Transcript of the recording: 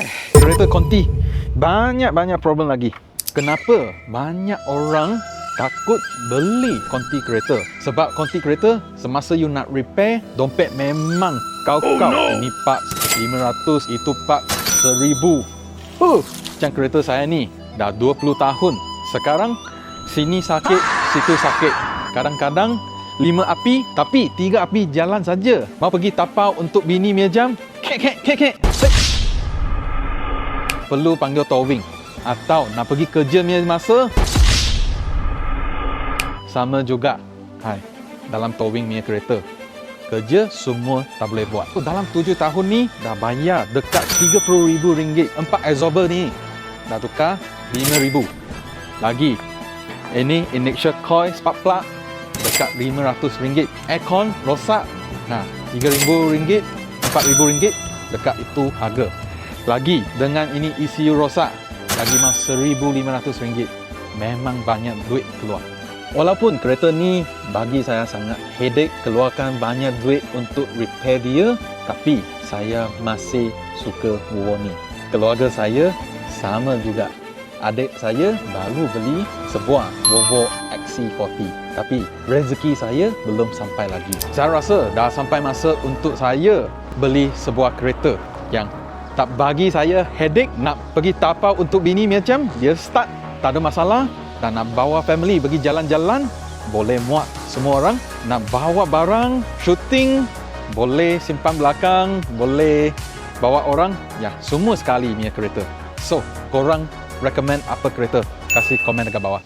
Hai, kereta konti banyak-banyak problem lagi. Kenapa banyak orang takut beli konti kereta? Sebab konti kereta semasa you nak repair, dompet memang kau-kau. Ini pak 500, itu pak 1000. Uh, macam kereta saya ni dah 20 tahun. Sekarang sini sakit, situ sakit. Kadang-kadang lima api tapi tiga api jalan saja. Mau pergi tapau untuk bini punya jam? Kek kek kek kek. Perlu panggil towing atau nak pergi kerja punya masa sama juga. Hai, dalam towing punya kereta. Kerja semua tak boleh buat. So, dalam tujuh tahun ni dah bayar dekat RM30,000. Empat absorber ni dah tukar RM5,000. Lagi, ini injection coil spark plug dekat RM500. Aircon rosak. Nah, RM3,000, RM4,000 dekat itu harga. Lagi dengan ini ECU rosak, lagi mas RM1,500. Memang banyak duit keluar. Walaupun kereta ni bagi saya sangat headache, keluarkan banyak duit untuk repair dia, tapi saya masih suka Volvo ni. Keluarga saya sama juga. Adik saya baru beli sebuah Volvo XC40. Tapi rezeki saya belum sampai lagi. Saya rasa dah sampai masa untuk saya beli sebuah kereta yang tak bagi saya headache nak pergi tapau untuk bini macam dia start tak ada masalah. Dan nak bawa family pergi jalan-jalan boleh muat semua orang. Nak bawa barang shooting boleh simpan belakang boleh bawa orang. Ya semua sekali punya kereta. So korang recommend apa kereta? Kasih komen dekat bawah